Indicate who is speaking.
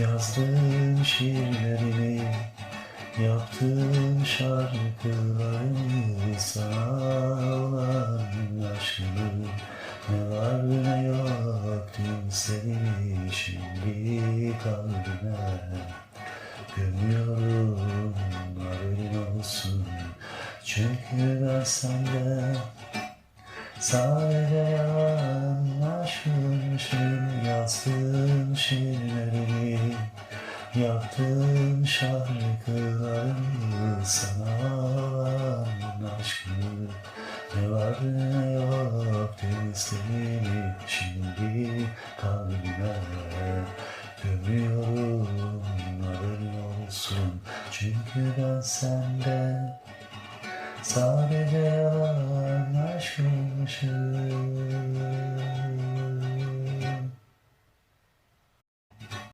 Speaker 1: Yazdığım şiirlerini Yaptığım şarkılarını Sağlar aşkını Ne var ne yok Dün seni şimdi kalbime Gömüyorum haberin olsun. Çünkü ben senden Sadece yalan aşkmışım Yazdığım şiirlerini Yaptığım şarkılarımı Sana olan aşkımı Ne var ne yok seni Şimdi kalbime. Gömüyorum haberin olsun Çünkü ben senden Sadece yalan aşkmışım